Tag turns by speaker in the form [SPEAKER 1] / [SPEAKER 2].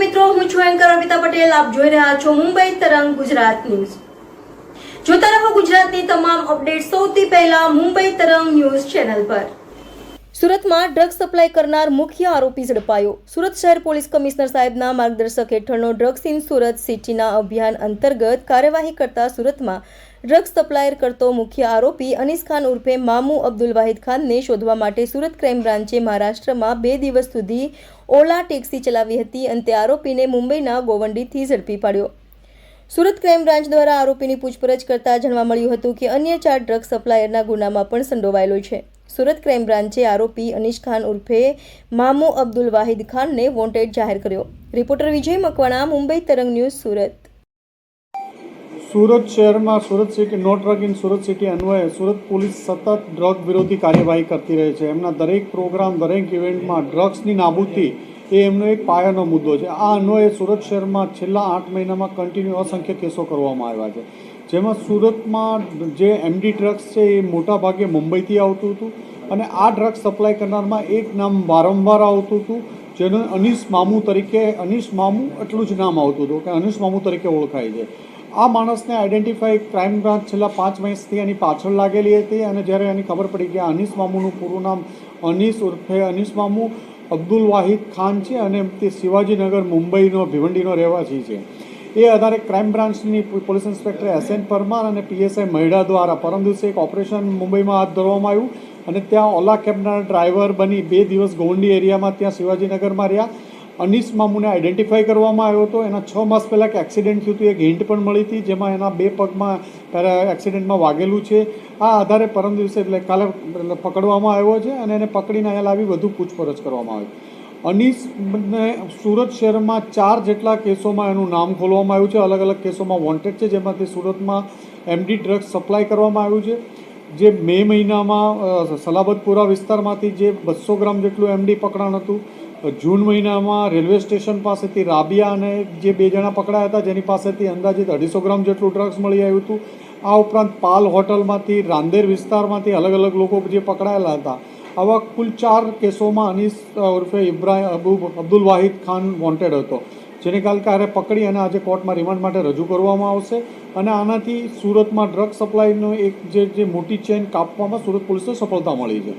[SPEAKER 1] મિત્રો, હું છું એન્કર અર્પિતા પટેલ. આપ જોઈ રહ્યા છો મુંબઈ તરંગ ગુજરાત ન્યૂઝ. જોતા રહો ગુજરાતની તમામ અપડેટ સૌથી પહેલા મુંબઈ તરંગ ન્યૂઝ ચેનલ પર. સુરતમાં ડ્રગ્સ સપ્લાય કરનાર મુખ્ય આરોપી ઝડપાયો. સુરત શહેર પોલીસ કમિશનર સાહેબના માર્ગદર્શક હેઠળનો ડ્રગ્સ ઇન સુરત સિટીના અભિયાન અંતર્ગત કાર્યવાહી કરતા સુરતમાં ડ્રગ્સ સપ્લાયર કરતો મુખ્ય આરોપી અનીસ ખાન ઉર્ફે મામુ અબ્દુલ વાહિદ ખાનને શોધવા માટે સુરત ક્રાઇમ બ્રાન્ચે મહારાષ્ટ્રમાં બે દિવસ સુધી ઓલા ટેક્સી ચલાવી હતી. અંતે આરોપીને મુંબઈના ગોવંડીથી ઝડપી પાડ્યો. સુરત ક્રાઇમ બ્રાન્ચ દ્વારા આરોપીની પૂછપરછ કરતા જાણવા મળ્યું હતું કે અન્ય ચાર ડ્રગ સપ્લાયરના ગુનામાં પણ સંડોવાયેલો છે. સુરત ક્રાઇમ બ્રાન્ચે આરોપી અનીશ ખાન ઉર્ફે મામુ અબ્દુલ વાહિદ ખાનને વોન્ટેડ જાહેર કર્યો. રિપોર્ટર વિજય મકવાણા, મુંબઈ તરંગ ન્યૂઝ, સુરત.
[SPEAKER 2] સુરત શહેરમાં સુરત સિટી નો ડ્રગ ઇન સુરત સિટી અન્વયે સુરત પોલીસ સતત ડ્રગ વિરોધી કાર્યવાહી કરતી રહે છે. એમના દરેક પ્રોગ્રામ દરેક ઇવેન્ટમાં ડ્રગ્સની નાબૂદી એ એમનો એક પાયાનો મુદ્દો છે. આ અન્વયે સુરત શહેરમાં છેલ્લા આઠ મહિનામાં કન્ટિન્યુ અસંખ્ય કેસો કરવામાં આવ્યા છે. જેમાં સુરતમાં જે એમડી ડ્રગ્સ છે એ મોટા ભાગે મુંબઈથી આવતું હતું અને આ ડ્રગ્સ સપ્લાય કરનારમાં એક નામ વારંવાર આવતું હતું, જેનું અનીશ મામુ તરીકે, અનીશ મામુ એટલું જ નામ આવતું હતું કે અનીશ મામુ તરીકે ઓળખાય છે. આ માણસને આઈડેન્ટિફાઈ ક્રાઇમ બ્રાન્ચ છેલ્લા પાંચ વર્ષથી એની પાછળ લાગેલી હતી અને જ્યારે એની ખબર પડી કે અનીશ મામુનું પૂરું નામ અનીસ ઉર્ફે અનીશ મામુ અબ્દુલ વાહિદ ખાન છે અને તે શિવાજીનગર મુંબઈનો ભિવંડીનો રહેવાસી છે. એ આધારે ક્રાઇમ બ્રાન્ચની police inspector S N Parmar અને પીએસઆઈ મહિડા દ્વારા પરમ દિવસે એક ઓપરેશન મુંબઈમાં હાથ ધરવામાં આવ્યું અને ત્યાં ઓલા કેબના ડ્રાઈવર બની બે દિવસ ગોંડી એરિયામાં ત્યાં શિવાજીનગરમાં રહ્યા. અનીસ મામુને આઈડેન્ટિફાઈ કરવામાં આવ્યો હતો. એના છ માસ પહેલાં એક એક્સિડન્ટ થયું હતું. એક હિન્ટ પણ મળી હતી, જેમાં એના બે પગમાં એક્સિડન્ટમાં વાગેલું છે. આ આધારે પરમ દિવસે એટલે કાલે પકડવામાં આવ્યો છે અને એને પકડીને અહીંયા લાવી વધુ પૂછપરછ કરવામાં આવી. અનીસને સુરત શહેરમાં ચાર જેટલા કેસોમાં એનું નામ ખોલવામાં આવ્યું છે. અલગ અલગ કેસોમાં વોન્ટેડ છે, જેમાંથી સુરતમાં એમડી ડ્રગ્સ સપ્લાય કરવામાં આવ્યું છે. જે મે મહિનામાં સલાબતપુરા વિસ્તારમાંથી જે બસો ગ્રામ જેટલું એમડી પકડાણ હતું. જૂન મહિનામાં રેલવે સ્ટેશન પાસેથી રાબિયા અને જે બે જણા પકડાયા હતા, જેની પાસેથી અંદાજિત અઢીસો ગ્રામ જેટલું ડ્રગ્સ મળી આવ્યું હતું. આ ઉપરાંત પાલ હોટલમાંથી, રાંદેર વિસ્તારમાંથી અલગ અલગ લોકો જે પકડાયેલા હતા. આવા કુલ ચાર કેસોમાં અનીસ ઉર્ફે ઇબ્રાહિમ અબુ અબ્દુલ વાહિદ ખાન વોન્ટેડ હતો, જેને કાલ કારે પકડી અને આજે કોર્ટમાં રિમાન્ડ માટે રજૂ કરવામાં આવશે. અને આનાથી સુરતમાં ડ્રગ સપ્લાયનો એક જે મોટી ચેન કાપવામાં સુરત પોલીસને સફળતા મળી છે.